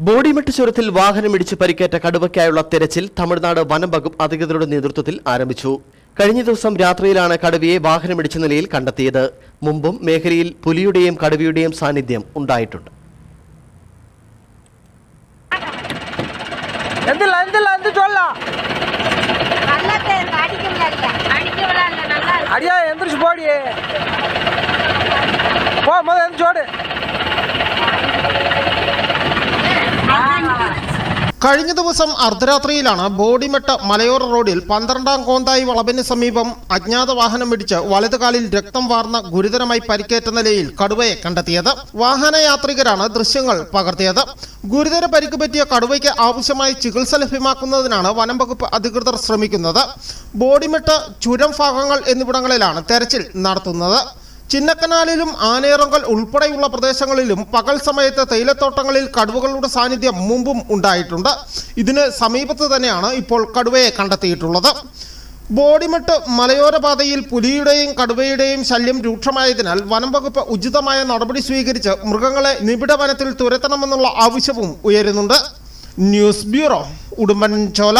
ബോഡിമെട്ട് ചുരത്തിൽ വാഹനമിടിച്ച് പരിക്കേറ്റ കടുവയ്ക്കായുള്ള തെരച്ചിൽ തമിഴ്നാട് വനം വകുപ്പ് അധികൃതരുടെ നേതൃത്വത്തിൽ ആരംഭിച്ചു. കഴിഞ്ഞ ദിവസം രാത്രിയിലാണ് കടുവയെ വാഹനമിടിച്ച നിലയിൽ കണ്ടെത്തിയത്. മുമ്പും മേഖലയിൽ പുലിയുടെയും കടുവയുടെയും സാന്നിധ്യം ഉണ്ടായിട്ടുണ്ട്. അടിയാ എന്തൊരു പോടിയേ? പോ മതി. കഴിഞ്ഞ ദിവസം അർദ്ധരാത്രിയിലാണ് ബോഡിമെട്ട് മലയോര റോഡിൽ പന്ത്രണ്ടാം കോന്തായി വളവിന് സമീപം അജ്ഞാത വാഹനം ഇടിച്ച് വലതുകാലിൽ രക്തം വാർന്ന ഗുരുതരമായി പരിക്കേറ്റ നിലയിൽ കടുവയെ കണ്ടെത്തിയത്. വാഹനയാത്രികരാണ് ദൃശ്യങ്ങൾ പകർത്തിയത്. ഗുരുതര പരിക്ക് പറ്റിയ കടുവയ്ക്ക് ആവശ്യമായ ചികിത്സ ലഭ്യമാക്കുന്നതിനാണ് വനം വകുപ്പ് അധികൃതർ ശ്രമിക്കുന്നത്. ബോഡിമെട്ട് ചുരം ഭാഗങ്ങൾ എന്നിവിടങ്ങളിലാണ് തെരച്ചിൽ നടത്തുന്നത്. ചിന്നക്കനാലിലും ആനയിറങ്കൽ ഉൾപ്പെടെയുള്ള പ്രദേശങ്ങളിലും പകൽ സമയത്ത് തേയിലത്തോട്ടങ്ങളിൽ കടുവകളുടെ സാന്നിധ്യം മുമ്പും ഉണ്ടായിട്ടുണ്ട്. ഇതിന് സമീപത്ത് തന്നെയാണ് ഇപ്പോൾ കടുവയെ കണ്ടെത്തിയിട്ടുള്ളത്. ബോഡിമെട്ട് മലയോര പാതയിൽ പുലിയുടെയും കടുവയുടെയും ശല്യം രൂക്ഷമായതിനാൽ വനം വകുപ്പ് ഉചിതമായ നടപടി സ്വീകരിച്ച് മൃഗങ്ങളെ നിബിഡ വനത്തിൽ തുരത്തണമെന്നുള്ള ആവശ്യവും ഉയരുന്നുണ്ട്. News bureau Udumbanchola.